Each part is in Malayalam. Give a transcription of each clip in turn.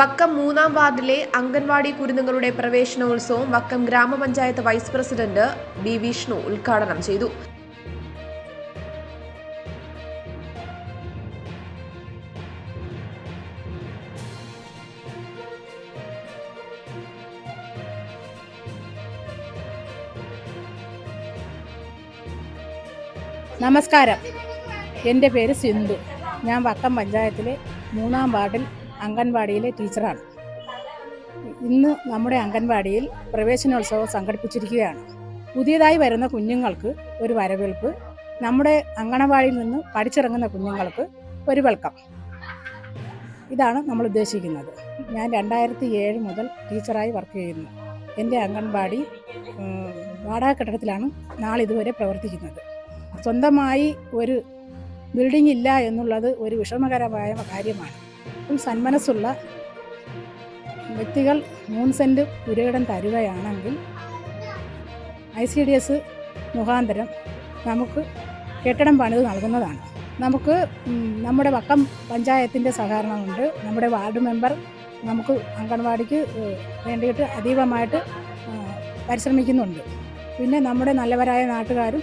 വക്കം മൂന്നാം വാർഡിലെ അംഗൻവാടി കുരുന്നുകളുടെ പ്രവേശനോത്സവം വക്കം ഗ്രാമപഞ്ചായത്ത് വൈസ് പ്രസിഡന്റ് ബി വിഷ്ണു ഉദ്ഘാടനം ചെയ്തു. നമസ്കാരം. എന്റെ പേര് സിന്ധു. ഞാൻ വട്ടം പഞ്ചായത്തിലെ മൂന്നാം വാർഡിൽ അംഗൻവാടിയിലെ ടീച്ചറാണ്. ഇന്ന് നമ്മുടെ അംഗൻവാടിയിൽ പ്രവേശനോത്സവം സംഘടിപ്പിച്ചിരിക്കുകയാണ്. പുതിയതായി വരുന്ന കുഞ്ഞുങ്ങൾക്ക് ഒരു വരവേൽപ്പ് നമ്മുടെ അങ്കണവാടിയിൽ നിന്ന് പഠിച്ചിറങ്ങുന്ന കുഞ്ഞുങ്ങൾക്ക് ഒരു വെൽക്കം. ഇതാണ് നമ്മൾ ഉദ്ദേശിക്കുന്നത്. ഞാൻ രണ്ടായിരത്തി ഏഴ് മുതൽ ടീച്ചറായി വർക്ക് ചെയ്യുന്നു. എന്റെ അംഗൻവാടി വാടക കെട്ടിടത്തിലാണ് നാളിതുവരെ പ്രവർത്തിക്കുന്നത്. സ്വന്തമായി ഒരു ബിൽഡിംഗ് ഇല്ല എന്നുള്ളത് ഒരു വിഷമകരമായ കാര്യമാണ്. സന്മനസ്സുള്ള വ്യക്തികൾ മൂന്ന് സെന്റ് പുരയിടം തരുകയാണെങ്കിൽ ഐ സി ഡി എസ് മുഖാന്തരം നമുക്ക് കെട്ടിടം പണിത് നൽകുന്നതാണ്. നമുക്ക് നമ്മുടെ വക്കം പഞ്ചായത്തിന്റെ സഹകരണമുണ്ട്. നമ്മുടെ വാർഡ് മെമ്പർ നമുക്ക് അംഗൻവാടിക്ക് വേണ്ടിയിട്ട് അതീവമായിട്ട് പരിശ്രമിക്കുന്നുണ്ട്. പിന്നെ നമ്മുടെ നല്ലവരായ നാട്ടുകാരും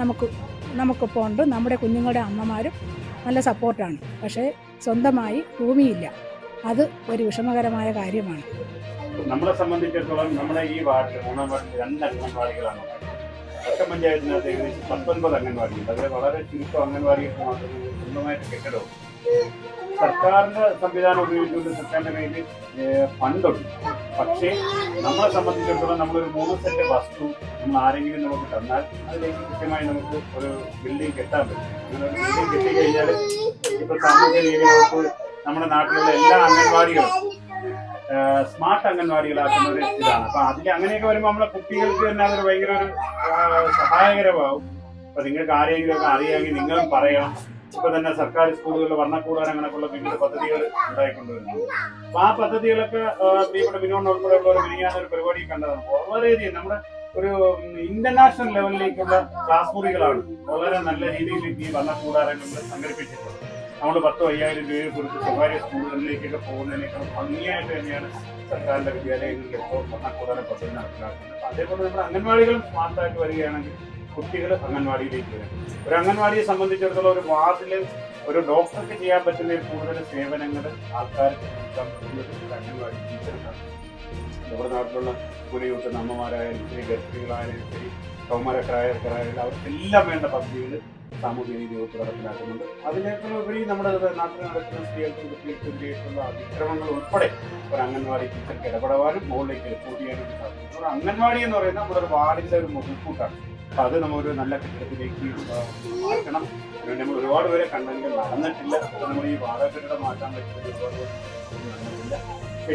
നമുക്ക് നമുക്കിപ്പോൾ ഉണ്ട്. നമ്മുടെ കുഞ്ഞുങ്ങളുടെ അമ്മമാരും നല്ല സപ്പോർട്ടാണ്. പക്ഷേ സ്വന്തമായി ഭൂമിയില്ല. അത് ഒരു വിഷമകരമായ കാര്യമാണ്. നമ്മളെ സംബന്ധിച്ചിടത്തോളം നമ്മുടെ ഈ വാർഡ് മൂന്നാം വാർഡിൽ രണ്ട് അംഗൻവാടികളാണ്. ഒറ്റ പഞ്ചായത്തിനകത്ത് ഏകദേശം പത്തൊൻപത് അംഗൻവാടിയുണ്ട് അതിൽ വളരെ ചുരുക്കം അംഗൻവാടികൾക്ക് മാത്രമേ സ്വന്തമായിട്ട് കെട്ടിടവും സർക്കാരിന്റെ സംവിധാനം ഉപയോഗിച്ചുകൊണ്ട് സർക്കാരിന്റെ കയ്യിൽ ഫണ്ടുണ്ട്. പക്ഷേ നമ്മളെ സംബന്ധിച്ചിടത്തോളം നമ്മളൊരു മൂന്ന് സെന്റ് വസ്തു നമ്മൾ ആരെങ്കിലും നമുക്ക് തന്നാൽ അതിലേക്ക് കൃത്യമായി നമുക്ക് ഒരു ബിൽഡിംഗ് കെട്ടാൻ പറ്റും. അങ്ങനെ ഒരു ബിൽഡിംഗ് ഇപ്പൊ സാമൂഹ്യ നമ്മുടെ നാട്ടിലുള്ള എല്ലാ അംഗൻവാടികളും സ്മാർട്ട് അംഗൻവാടികളാക്കുന്ന ഒരു ഇതാണ്. അപ്പൊ അതിൽ അങ്ങനെയൊക്കെ വരുമ്പോൾ നമ്മളെ കുട്ടികൾക്ക് തന്നെ അതൊരു ഭയങ്കര ഒരു സഹായകരമാവും. അപ്പൊ നിങ്ങൾക്ക് ആരെങ്കിലും ഒക്കെ അറിയാമെങ്കിൽ നിങ്ങളും പറയണം. ഇപ്പൊ തന്നെ സർക്കാർ സ്കൂളുകളിൽ വർണക്കൂടാൻ അങ്ങനെയൊക്കെയുള്ള വിവിധ പദ്ധതികൾ ഉണ്ടായിക്കൊണ്ടുവരുന്നു. അപ്പൊ ആ പദ്ധതികളൊക്കെ പ്രിയപ്പെട്ട വിനോദം ഉൾപ്പെടെയുള്ളവർ മിനിയാൻ ഒരു പരിപാടി കണ്ടതാണ്. വളരെയധികം നമ്മുടെ ഒരു ഇന്റർനാഷണൽ ലെവലിലേക്കുള്ള ക്ലാസ് മുറികളാണ് വളരെ നല്ല രീതിയിൽ ഈ വർണക്കൂടാരങ്ങളിൽ സംഘടിപ്പിച്ചിട്ടുള്ളത്. നമ്മൾ പത്തോ അയ്യായിരം രൂപയെ കുറിച്ച് സ്വകാര്യ സ്കൂളുകളിലേക്കൊക്കെ പോകുന്നതിനേക്കാൾ ഭംഗിയായിട്ട് തന്നെയാണ് സർക്കാരിന്റെ വിദ്യാലയങ്ങളിൽ ഇപ്പോൾ വർണക്കൂടാര പദ്ധതി നടപ്പിലാക്കുന്നത്. അതേപോലെ നമ്മുടെ അംഗൻവാടികളും സ്മാർട്ടായിട്ട് വരികയാണെങ്കിൽ കുട്ടികൾ അംഗൻവാടിയിലേക്ക് വരും. ഒരു അംഗൻവാടിയെ സംബന്ധിച്ചിടത്തോളം ഒരു വാർഡിൽ ഒരു ഡോക്ടർക്ക് ചെയ്യാൻ പറ്റുന്ന കൂടുതൽ സേവനങ്ങൾ ആൾക്കാർക്ക് അംഗൻവാടി ടീച്ചർക്കാണ്. നമ്മുടെ നാട്ടിലുള്ള കുടിയൂട്ടുന്ന അമ്മമാരായാലും ശരി ഗർഭിണികളായാലും ശരി കൗമാരക്കാരായാലും അവർക്കെല്ലാം വേണ്ട പദ്ധതികൾ സാമൂഹ്യ നീതി വകുപ്പ് നടപ്പിലാക്കുന്നുണ്ട്. അതിനേക്കാൾ ഉപരി നമ്മുടെ നാട്ടിൽ നടക്കുന്ന സ്ത്രീകൾക്ക് കുട്ടികൾക്കും എതിരെയുള്ള അതിക്രമങ്ങൾ ഉൾപ്പെടെ ഒരു അംഗൻവാടി ടീച്ചർക്ക് ഇടപെടാനും മുകളിലേക്ക് റിപ്പോർട്ട് ചെയ്യാനും സാധിക്കും അംഗൻവാടി എന്ന് പറയുന്നത് നമ്മുടെ ഒരു വാർഡിന്റെ ഒരു മുതൽക്കൂട്ടാണ്. അപ്പൊ അത് നമ്മളൊരു നല്ല കെട്ടിടത്തിലേക്ക് മാറ്റണം. നമ്മൾ ഒരുപാട് പേരെ കണ്ടെങ്കിലും നടന്നിട്ടില്ല. അപ്പൊ നമ്മൾ ഈ വാടക മാറ്റാൻ പറ്റുന്ന ഒരുപാട് പേര് നടന്നിട്ടില്ല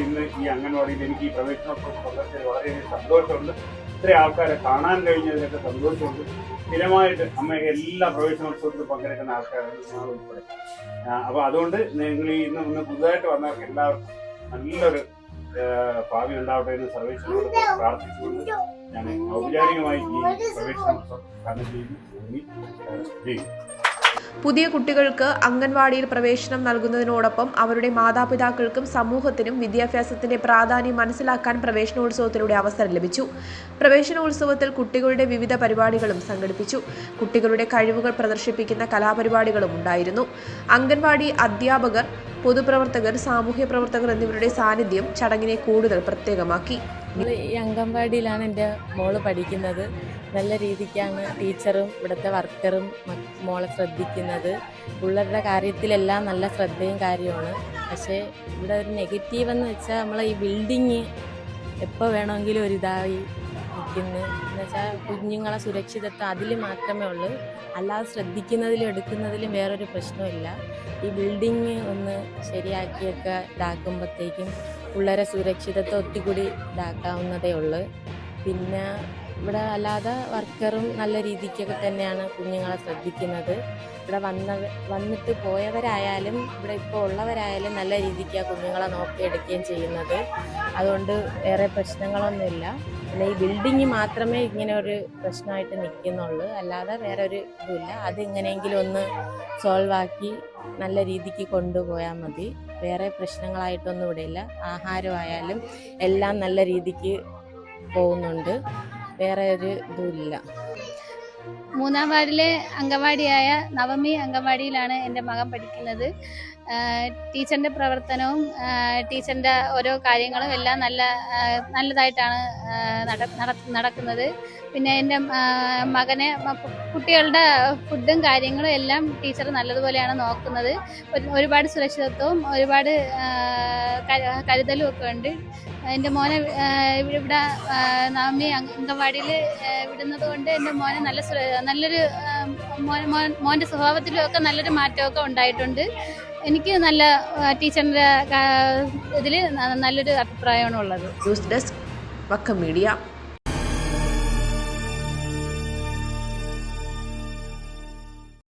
ഇന്ന് ഈ അംഗൻവാടിയിൽ എനിക്ക് ഈ പ്രവേശനത്തോട് പങ്കെടുത്തതിൽ വളരെയധികം സന്തോഷമുണ്ട്. ഇത്രയും ആൾക്കാരെ കാണാൻ കഴിഞ്ഞതിലൊക്കെ സന്തോഷമുണ്ട്. സ്ഥിരമായിട്ട് അമ്മ എല്ലാ പ്രവേശനോത്സവത്തിലും പങ്കെടുക്കുന്ന ആൾക്കാരാണ് ഉൾപ്പെടെ. അപ്പൊ അതുകൊണ്ട് നിങ്ങൾ ഈ ഇന്ന് ഇന്ന് പുതുതായിട്ട് വന്നവർക്ക് എല്ലാവർക്കും നല്ലൊരു ഭാവി ഉണ്ടാവട്ടെ എന്ന് സർവേശ്വരനോട് പ്രാർത്ഥിച്ചുകൊണ്ട് ഞാൻ ഔപചാരികമായി ഈ പ്രവേശനം ഉദ്ഘാടനം ചെയ്യുന്നു. പുതിയ കുട്ടികൾക്ക് അംഗൻവാടിയിൽ പ്രവേശനം നൽകുന്നതിനോടൊപ്പം അവരുടെ മാതാപിതാക്കൾക്കും സമൂഹത്തിനും വിദ്യാഭ്യാസത്തിന്റെ പ്രാധാന്യം മനസ്സിലാക്കാൻ പ്രവേശനോത്സവത്തിലൂടെ അവസരം ലഭിച്ചു. പ്രവേശനോത്സവത്തിൽ കുട്ടികളുടെ വിവിധ പരിപാടികളും സംഘടിപ്പിച്ചു. കുട്ടികളുടെ കഴിവുകൾ പ്രദർശിപ്പിക്കുന്ന കലാപരിപാടികളും ഉണ്ടായിരുന്നു. അംഗൻവാടി അധ്യാപകർ പൊതുപ്രവർത്തകർ സാമൂഹ്യ പ്രവർത്തകർ എന്നിവരുടെ സാന്നിധ്യം ചടങ്ങിനെ കൂടുതൽ പ്രത്യേകമാക്കി. ഈ അംഗൻവാടിയിലാണ് എന്റെ മോൾ പഠിക്കുന്നത്. നല്ല രീതിക്കാണ് ടീച്ചറും ഇവിടുത്തെ വർക്കറും മോളെ ശ്രദ്ധിക്കുന്നത്. പിള്ളേരുടെ കാര്യത്തിലെല്ലാം നല്ല ശ്രദ്ധയും കാര്യമാണ് പക്ഷേ ഇവിടെ ഒരു നെഗറ്റീവ് എന്ന് വെച്ചാൽ നമ്മളെ ഈ ബിൽഡിങ് എപ്പോൾ വേണമെങ്കിലും ഒരു നിൽക്കുന്നു എന്ന് വെച്ചാൽ കുഞ്ഞുങ്ങളെ സുരക്ഷിതത്വം അതിൽ മാത്രമേ ഉള്ളൂ. അല്ലാതെ ശ്രദ്ധിക്കുന്നതിലും എടുക്കുന്നതിലും വേറൊരു പ്രശ്നമില്ല ഈ ബിൽഡിങ് ഒന്ന് ശരിയാക്കിയൊക്കെ ഇതാക്കുമ്പോഴത്തേക്കും പിള്ളേരെ സുരക്ഷിതത്വം ഒത്തിരി ഇതാക്കാവുന്നതേ ഉള്ളൂ. പിന്നെ ഇവിടെ അല്ലാതെ വർക്കറും നല്ല രീതിക്കൊക്കെ തന്നെയാണ് കുഞ്ഞുങ്ങളെ ശ്രദ്ധിക്കുന്നത്. ഇവിടെ വന്ന വന്നിട്ട് പോയവരായാലും ഇവിടെ ഇപ്പോൾ ഉള്ളവരായാലും നല്ല രീതിക്ക് ആ കുഞ്ഞുങ്ങളെ നോക്കിയെടുക്കുകയും ചെയ്യുന്നത്. അതുകൊണ്ട് വേറെ പ്രശ്നങ്ങളൊന്നുമില്ല. പിന്നെ ഈ ബിൽഡിങ് മാത്രമേ ഇങ്ങനെ ഒരു പ്രശ്നമായിട്ട് നിൽക്കുന്നുള്ളൂ. അല്ലാതെ വേറെ ഒരു ഇതുമില്ല. അത് എങ്ങനെയെങ്കിലും ഒന്ന് സോൾവ് ആക്കി നല്ല രീതിക്ക് കൊണ്ടുപോയാൽ മതി. വേറെ പ്രശ്നങ്ങളായിട്ടൊന്നും ഇവിടെ ഇല്ല. ആഹാരമായാലും എല്ലാം നല്ല രീതിക്ക് പോകുന്നുണ്ട്. വേറെ ഒരു ഇതുമില്ല. മൂന്നാം വാർഡിലെ അംഗൻവാടിയായ നവമി അംഗൻവാടിയിലാണ് എന്റെ മകൻ പഠിക്കുന്നത്. ടീച്ചറിന്റെ പ്രവർത്തനവും ടീച്ചറിന്റെ ഓരോ കാര്യങ്ങളും എല്ലാം നല്ല നല്ലതായിട്ടാണ് നട- നട- നടക്കുന്നത്. പിന്നെ എന്റെ മകനെ കുട്ടികളുടെ ഫുഡും കാര്യങ്ങളും എല്ലാം ടീച്ചർ നല്ലതുപോലെയാണ് നോക്കുന്നത്. ഒരുപാട് സുരക്ഷിതത്വവും ഒരുപാട് കരുതലും ഒക്കെ ഉണ്ട്. എന്റെ മോനെ ഇവിടെ നവമി അംഗൻവാടിയിൽ വിടുന്നത് കൊണ്ട് എന്റെ മോനെ നല്ല നല്ലൊരു മോന്റെ സ്വഭാവത്തിലും ഒക്കെ നല്ലൊരു മാറ്റമൊക്കെ ഉണ്ടായിട്ടുണ്ട്. എനിക്ക് നല്ല ടീച്ചറിന്റെ ഇതിൽ നല്ലൊരു അഭിപ്രായമാണ് ഉള്ളത്. News desk Vakkom media